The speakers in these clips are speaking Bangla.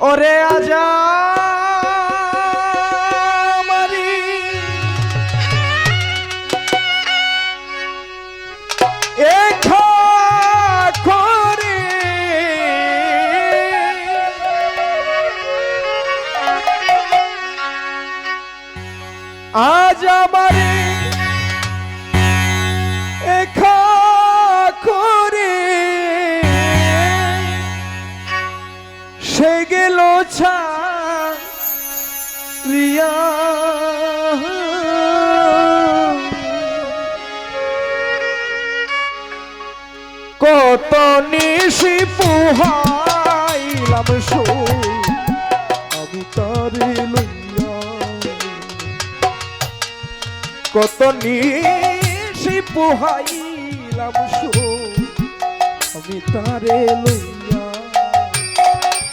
ওরে আজা ছাড়িয়া কত নিশি পুহাইলাম সো, আমি তারে লইয়া। কত নিশি পুহাইলাম সো, আমি তারে লইয়া।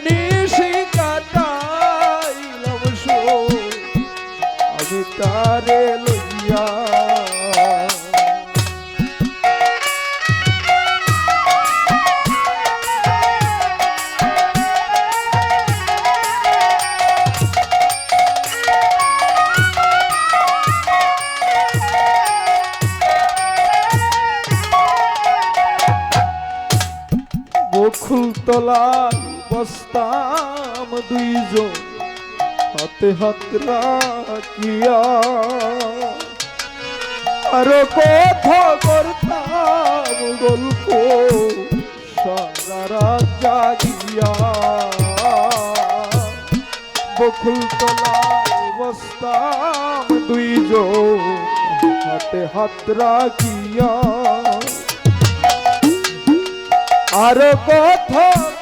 নিশি কাটাইলাম আমি তারে লইয়া বকুল তলায় বস্তাম দুইজন, হাতে হাত রাখিয়া। আরও কথা করতাম গল্প, সারা জাগিয়া। বকুল তলায় বস্তাম দুইজন, হাতে হাত রাখিয়া। আর কথা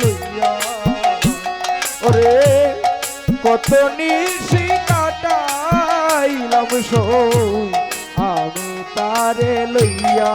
লইয়া। ওরে কত নিশি কাটাইলাম সই আমি তারে লইয়া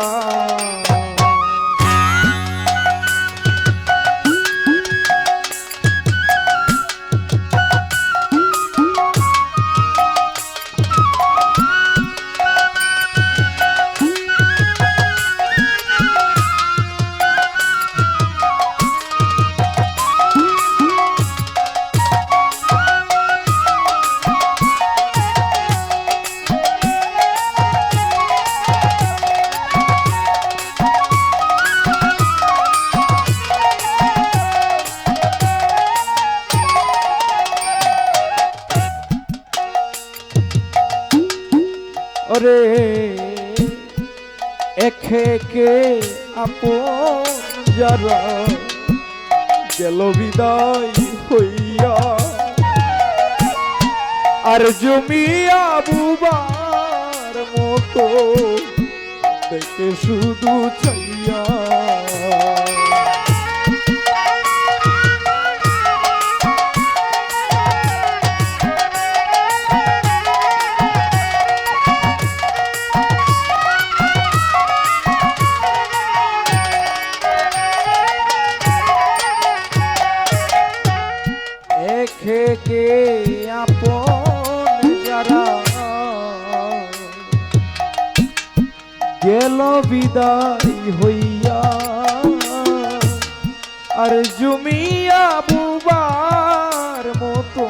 ওরে একে কে আপন যারা গেল বিদায় হইয়া আর জমিয়া বুবার মতো দেখে শুধু চাইয়া কে আপন যারা গেল বিদায় হইয়া, আর জমিয়া বুবার মতো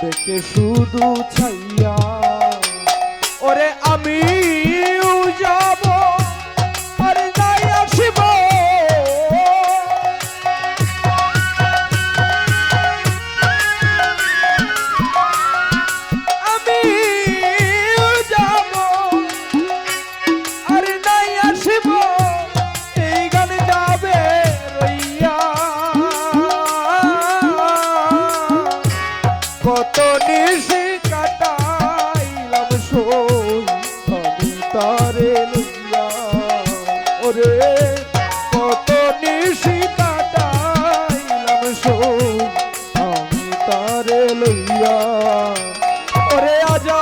দেখে শুধু ছাইয়া, ওরে আমি যাব কত নিশি কাটাইলাম সই আমি তারে লইয়া। ওরে, কত নিশি কাটাইলাম সই আমি তারে লইয়া। ওরে আজা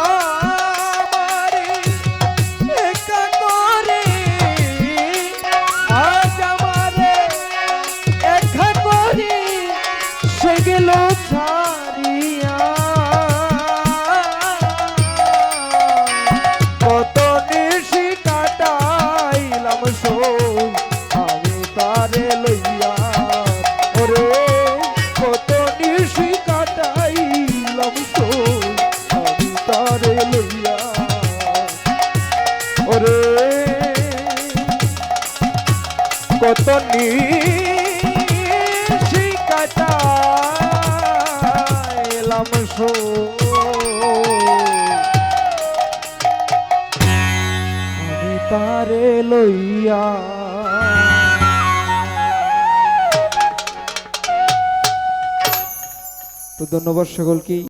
গেল কত নিশি কাটাইলাম সো। তারে লইয়া তো ধন্যবাদ সকলকেই।